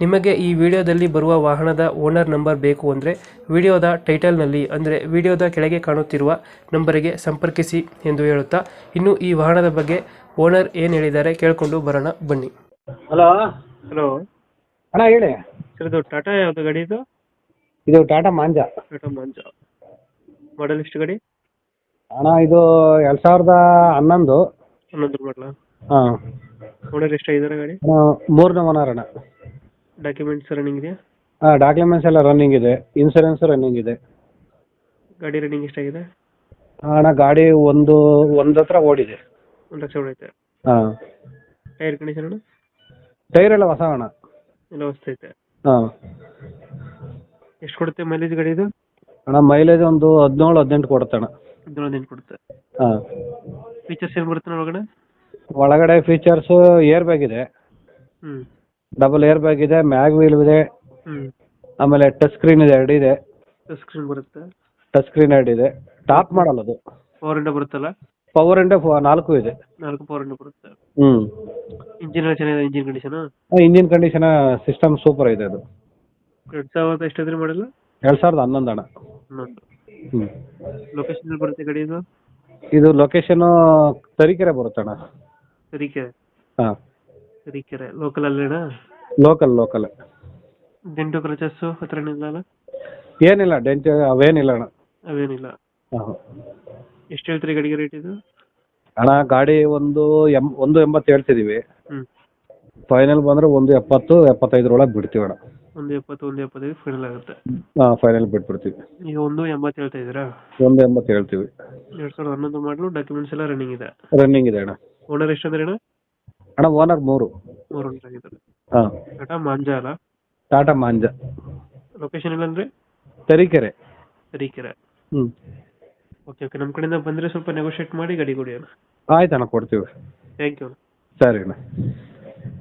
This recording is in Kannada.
ನಿಮಗೆ ಈ ವಿಡಿಯೋದಲ್ಲಿ ಬರುವ ವಾಹನದ ಓನರ್ ನಂಬರ್ ಬೇಕು ಅಂದರೆ ವಿಡಿಯೋದ ಟೈಟಲ್ನಲ್ಲಿ ಅಂದರೆ ವಿಡಿಯೋದ ಕೆಳಗೆ ಕಾಣುತ್ತಿರುವ ನಂಬರಿಗೆ ಸಂಪರ್ಕಿಸಿ ಎಂದು ಹೇಳುತ್ತಾ ಇನ್ನು ಈ ವಾಹನದ ಬಗ್ಗೆ ಓನರ್ ಏನು ಹೇಳಿದ್ದಾರೆ ಕೇಳಿಕೊಂಡು ಬರೋಣ ಬನ್ನಿ. ಹಲೋ? ಹಲೋ. ಅಣ್ಣ ಹೇಳಿ. ಸರ್ ಇದು ಟಾಟಾ ಯಾವುದು ಗಾಡಿ ಇದು? ಇದು ಟಾಟಾ ಮಾಂಜ. ಟಾಟಾ ಮಾಂಜ. ಮಾಡಲ್ ಎಷ್ಟು ಗಾಡಿ? ಅಣ್ಣ ಇದು ಎರಡು ಸಾವಿರದ ಹನ್ನೊಂದು. ಹನ್ನೊಂದು ಮಾಡಲ? ಹಾಂ. ಓನರ್ ಎಷ್ಟಾಗಿದ್ದಾರೆ ಗಾಡಿ? ಮೂರನೇ ಓನರ್ ಅಣ್ಣ. ಡಾಕ್ಯುಮೆಂಟ್ಸ್ ರನ್ನಿಂಗ್ ಇದೆಯಾ? ಹಾಂ ಡಾಕ್ಯುಮೆಂಟ್ಸ್ ಎಲ್ಲ ರನ್ನಿಂಗ್ ಇದೆ. ಇನ್ಸೂರೆನ್ಸ್ ರನ್ನಿಂಗ್ ಇದೆ. ಗಾಡಿ ರನ್ನಿಂಗ್ ಎಷ್ಟಾಗಿದೆ? ಅಣ್ಣ ಗಾಡಿ ಒಂದು ಒಂದು ಹತ್ರ ಓಡಿದೆ. ಒಂದು ಲಕ್ಷ ಹೊಡೈತೆ ಹಾಂ. ಟೈರ್ ಕಂಡೀಷನ್ ಅಣ್ಣ? ಟೈರ್ ಎಲ್ಲ ಹೊಸ ಅಣ್ಣ. ಎಲ್ಲ ಹೊಸ್ತೈತೆ ಹಾಂ. ಎಷ್ಟು ಕೊಡುತ್ತೆ ಮೈಲೇಜ್ ಗಾಡಿ ಇದು? ಅಣ್ಣ ಮೈಲೇಜ್ ಒಂದು ಹದಿನೇಳು ಹದಿನೆಂಟು ಕೊಡುತ್ತೆ ಅಣ್ಣ. ಹದಿನೇಳು ಹದಿನೆಂಟು ಕೊಡುತ್ತೆ. ಹಾಂ. ಫೀಚರ್ಸ್ ಏನು ಬರುತ್ತೆ ಒಳಗಡೆ? ಒಳಗಡೆ ಫೀಚರ್ಸು ಏರ್ ಬ್ಯಾಗ್ ಇದೆ. ಹ್ಞೂ ಡಬಲ್ ಏರ್ ಬ್ಯಾಗ್ ಇದೆ ಮ್ಯಾಗ್ ವೀಲ್ ಇದೆ. ಆಮೇಲೆ ಟಚ್ ಸ್ಕ್ರೀನ್ ಇದೆ ಎರಡು ಇದೆ. ಟಚ್ ಸ್ಕ್ರೀನ್ ಬರುತ್ತೆ? ಟಚ್ ಸ್ಕ್ರೀನ್ ಎರಡು ಇದೆ. ಟಾಪ್ ಮಾಡಲ್ಲ ಅದು. ಪವರ್ ಇಂಡ ಬರುತ್ತಲ್ಲ? ಪವರ್ ಇಂಡೋ ನಾಲ್ಕು ಇದೆ. ನಾಲ್ಕು ಪವರ್ ಇಂಡ ಬರುತ್ತೆ. ಹ್ಮ್. ಇಂಜಿನ್ ಎಲ್ಲ ಚೆನ್ನಾಗಿದೆ engine condition engine condition system super ಇದೆ ಅದು. ಎರಡು ಸಾವಿರದ ಇದೆ ಮಾಡಲ್ಲ ಎರಡು ಸಾವಿರದ ಹನ್ನೊಂದು ಅಣ್ಣ. ಹನ್ನೊಂದು. ಹ್ಞೂ ಲೊಕೇಶನ್ ಎಲ್ಲಿ ಬರುತ್ತೆ ಗಾಡಿ ಇದು? ಇದು ಲೊಕೇಶನು ತರೀಕೆರೆ ಬರುತ್ತೆ ಅಣ್ಣ. ತರೀಕೆರೆ. ಹಾಂ. ತರೀಕೆರೆ ಲೋಕಲ್ ಅಲ್ಲೇನಾ? ಲೋಕಲ್ ಲೋಕಲ್ ಡೆಂಟು ಕ್ರಚಸ್ಸು ಹತ್ರ ಏನಿಲ್ಲ ಏನಿಲ್ಲ ಡೆಂಟ್ ಅವೇನಿಲ್ಲ ಅಣ್ಣ. ಅವೇನಿಲ್ಲ. ಹಾಂ ಎಷ್ಟು ಹೇಳ್ತೀರಿ ಗಾಡಿಗೆ ರೇಟ್ ಇದು? ಅಣ್ಣ ಗಾಡಿ ಒಂದು ಎಂ ಒಂದು ಎಂಬತ್ತು ಹೇಳ್ತಿದ್ದೀವಿ ಹ್ಞೂ ಫೈನಲ್ ಬಂದ್ರೆ ಒಂದು ಎಪ್ಪತ್ತು ಎಪ್ಪತ್ತೈದರೊಳಗೆ ಬಿಡ್ತೀವಿ ಅಣ್ಣ. ಒಂದು ಎಪ್ಪತ್ತು ಒಂದು ಎಪ್ಪತ್ತೈದು ಫೈನಲ್ ಆಗುತ್ತೆ. ಹಾಂ ಫೈನಲ್ ಬಿಟ್ಬಿಡ್ತೀವಿ. ಈಗ ಒಂದು ಎಂಬತ್ತು ಹೇಳ್ತಾ ಇದ್ದೀರಾ? ಒಂದು ಎಂಬತ್ತು ಹೇಳ್ತೀವಿ. ಎರಡು ಸಾವಿರದ ಹನ್ನೊಂದು ಮಾಡಲು ಡಾಕ್ಯುಮೆಂಟ್ಸ್ ಎಲ್ಲ ರನ್ನಿಂಗ್ ಇದೆ. ರನ್ನಿಂಗ್ ಇದೆ ಅಣ್ಣ. ಓನರ್ ಎಷ್ಟು ಅಂದ್ರೆ ಅಣ್ಣ ಅಣ್ಣ ಓನರ್ ಮೂರು. ಮೂರು ಓನರ್ ಆಗಿದ್ದಾರೆ. ಹಾಂ. ಟಾಟಾ ಮಾಂಜಾ ಅಲ್ಲ? ಟಾಟಾ ಮಾಂಜ. ಲೊಕೇಶನ್ ಇಲ್ಲ ಅಂದರೆ ತರೀಕೆರೆ. ತರೀಕೆರೆ. ಹ್ಞೂ ಓಕೆ ಓಕೆ ನಮ್ಮ ಕಡೆಯಿಂದ ಬಂದ್ರೆ ಸ್ವಲ್ಪ ನೆಗೋಷಿಯೇಟ್ ಮಾಡಿ ಗಡಿ ಕೊಡಿ ಅಣ್ಣ. ಆಯ್ತು ಅಣ್ಣ ಕೊಡ್ತೀವಿ ಥ್ಯಾಂಕ್ ಯು ಸರಿ ಅಣ್ಣ.